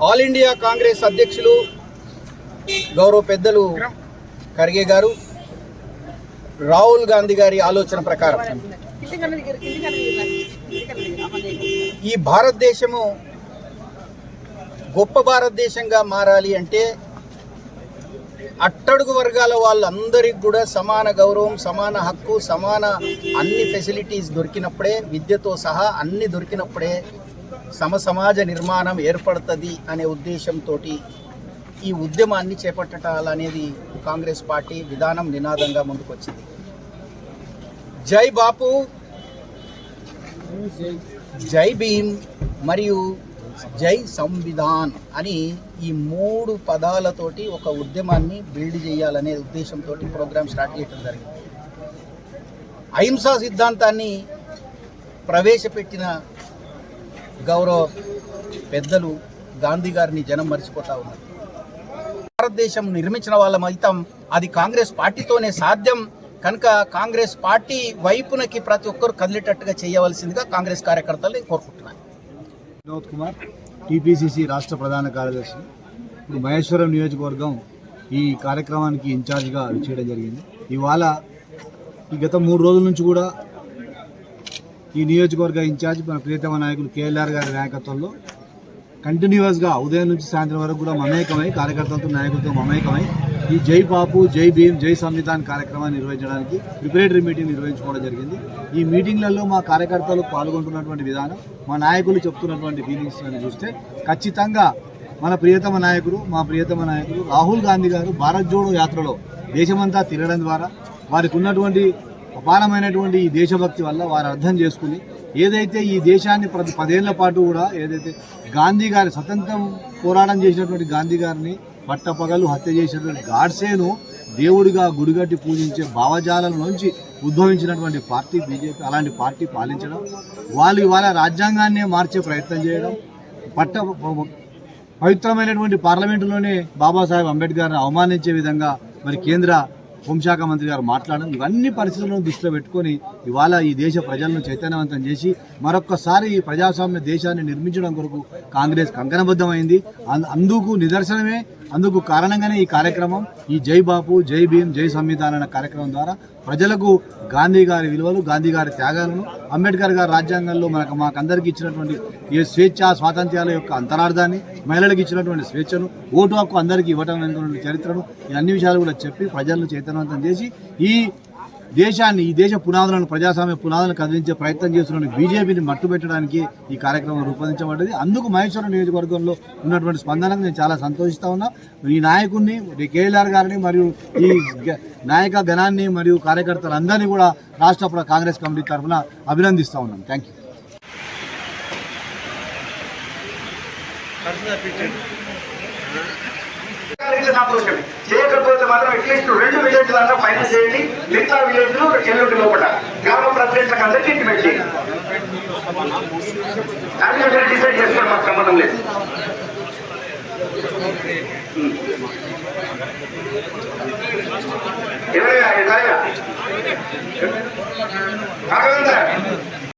All India Congress అధ్యక్షులు గౌరవ పెద్దలు ఖర్గే గారు రాహుల్ గాంధీ గారి ఆలోచన ప్రకారం. ఈ భారతదేశము గొప్ప భారతదేశంగా మారాలి అంటే అట్టడుగు వర్గాల వాళ్ళందరికీ కూడా సమాన గౌరవం సమాన హక్కు సమాన అన్ని ఫెసిలిటీస్ దొరికినప్పుడే విద్యతో సహా అన్ని దొరికినప్పుడే సమసమాజ నిర్మాణం ఏర్పడుతుంది అనే ఉద్దేశంతో ఈ ఉద్యమాన్ని చేపట్టాలనేది కాంగ్రెస్ పార్టీ విధానం నినాదంగా ముందుకొచ్చింది. జై బాపు జై భీమ్ మరియు జై సంవిధాన్ అని ఈ మూడు పదాలతోటి ఒక ఉద్యమాన్ని బిల్డ్ చేయాలనే ఉద్దేశంతో ప్రోగ్రామ్ స్టార్ట్ చేయడం జరిగింది. అహింసా సిద్ధాంతాన్ని ప్రవేశపెట్టిన గౌరవ పెద్దలు గాంధీ గారిని జనం మర్చిపోతా ఉన్నారు. భారతదేశం నిర్మించిన వాళ్ళం అయితాం అది కాంగ్రెస్ పార్టీతోనే సాధ్యం. కనుక కాంగ్రెస్ పార్టీ వైపునకి ప్రతి ఒక్కరు కదిలేటట్టుగా చేయవలసిందిగా కాంగ్రెస్ కార్యకర్తలు నేను కోరుకుంటున్నాను. వినోద్ కుమార్ టీపీసీసీ రాష్ట్ర ప్రధాన కార్యదర్శి. ఇప్పుడు మహేశ్వరం నియోజకవర్గం ఈ కార్యక్రమానికి ఇన్ఛార్జ్గా చేయడం జరిగింది. ఇవాళ ఈ గత మూడు రోజుల నుంచి కూడా ఈ నియోజకవర్గ ఇన్ఛార్జ్ మన ప్రియతమ నాయకులు కేఎల్ఆర్ గారి నాయకత్వంలో కంటిన్యూస్గా ఉదయం నుంచి సాయంత్రం వరకు కూడా మమేకమై కార్యకర్తలతో నాయకులతో మమేకమై ఈ జై బాపు జై భీమ్ జై సంవిధాన్ కార్యక్రమాన్ని నిర్వహించడానికి ప్రిపరేటరీ మీటింగ్ నిర్వహించుకోవడం జరిగింది. ఈ మీటింగ్లలో మా కార్యకర్తలు పాల్గొంటున్నటువంటి విధానం మా నాయకులు చెప్తున్నటువంటి ఫీలింగ్స్ అని చూస్తే ఖచ్చితంగా మన ప్రియతమ నాయకుడు మా ప్రియతమ నాయకుడు రాహుల్ గాంధీ గారు భారత్ జోడో యాత్రలో దేశమంతా తిరగడం ద్వారా వారికి ఉన్నటువంటి అపారమైనటువంటి ఈ దేశభక్తి వల్ల వారు అర్థం చేసుకుని ఏదైతే ఈ దేశాన్ని ప్రతి పదేళ్ళ పాటు కూడా ఏదైతే గాంధీ గారి స్వతంత్రం పోరాటం చేసినటువంటి గాంధీ గారిని పట్టపగలు హత్య చేసినటువంటి గాడ్సేను దేవుడిగా గుడిగట్టి పూజించే భావజాలం నుంచి ఉద్భవించినటువంటి పార్టీ బీజేపీ అలాంటి పార్టీ పాలించడం వాళ్ళు ఇవాళ రాజ్యాంగాన్నే మార్చే ప్రయత్నం చేయడం పట్ట పవిత్రమైనటువంటి పార్లమెంటులోనే బాబాసాహెబ్ అంబేద్కర్ని అవమానించే విధంగా మరి కేంద్ర హోంశాఖ మంత్రి గారు మాట్లాడడం ఇవన్నీ పరిస్థితులను దృష్టిలో పెట్టుకొని ఇవాళ ఈ దేశ ప్రజలను చైతన్యవంతం చేసి మరొక్కసారి ఈ ప్రజాస్వామ్య దేశాన్ని నిర్మించడం కొరకు కాంగ్రెస్ కంకణబద్ధమైంది. అందుకు నిదర్శనమే అందుకు కారణంగానే ఈ కార్యక్రమం ఈ జై బాపు జై భీమ్ జై సంవిధాన కార్యక్రమం ద్వారా ప్రజలకు గాంధీ గారి విలువలు గాంధీ గారి త్యాగాలను అంబేద్కర్ గారు రాజ్యాంగంలో మనకు మాకందరికి ఇచ్చినటువంటి ఈ స్వేచ్ఛ స్వాతంత్ర్యాల యొక్క అంతరార్థాన్ని మహిళలకు ఇచ్చినటువంటి స్వేచ్ఛను ఓటు హక్కు అందరికీ ఇవ్వటం అనేటువంటి చరిత్రను ఈ అన్ని విషయాలు కూడా చెప్పి ప్రజలను చైతన్యవంతం చేసి ఈ దేశాన్ని ఈ దేశ పునాదులను ప్రజాస్వామ్య పునాదులను కదిలించే ప్రయత్నం చేస్తున్న బీజేపీని మట్టుబెట్టడానికి ఈ కార్యక్రమం రూపొందించబడ్డది. అందుకు మహేశ్వరం నియోజకవర్గంలో ఉన్నటువంటి స్పందనకు నేను చాలా సంతోషిస్తా ఉన్నా. ఈ నాయకుడిని కేఎల్ఆర్ గారిని మరియు ఈ నాయక గణాన్ని మరియు కార్యకర్తలందరినీ కూడా రాష్ట్ర కాంగ్రెస్ కమిటీ తరఫున అభినందిస్తూ ఉన్నాను థ్యాంక్ యూ చేయకపోతే మాత్రం అట్లీస్ట్ రెండు విలేజ్ దాకా పైన చేయండి. మిగతా విలేజ్ ఎల్లుండి లోపల. గ్రామ ప్రెసిడెంట్లకు అందరికీ ఇంటిమేట్ చేయండి. డిసైడ్ చేసుకోవడం మాకు సంబంధం లేదు. ఎవరైనా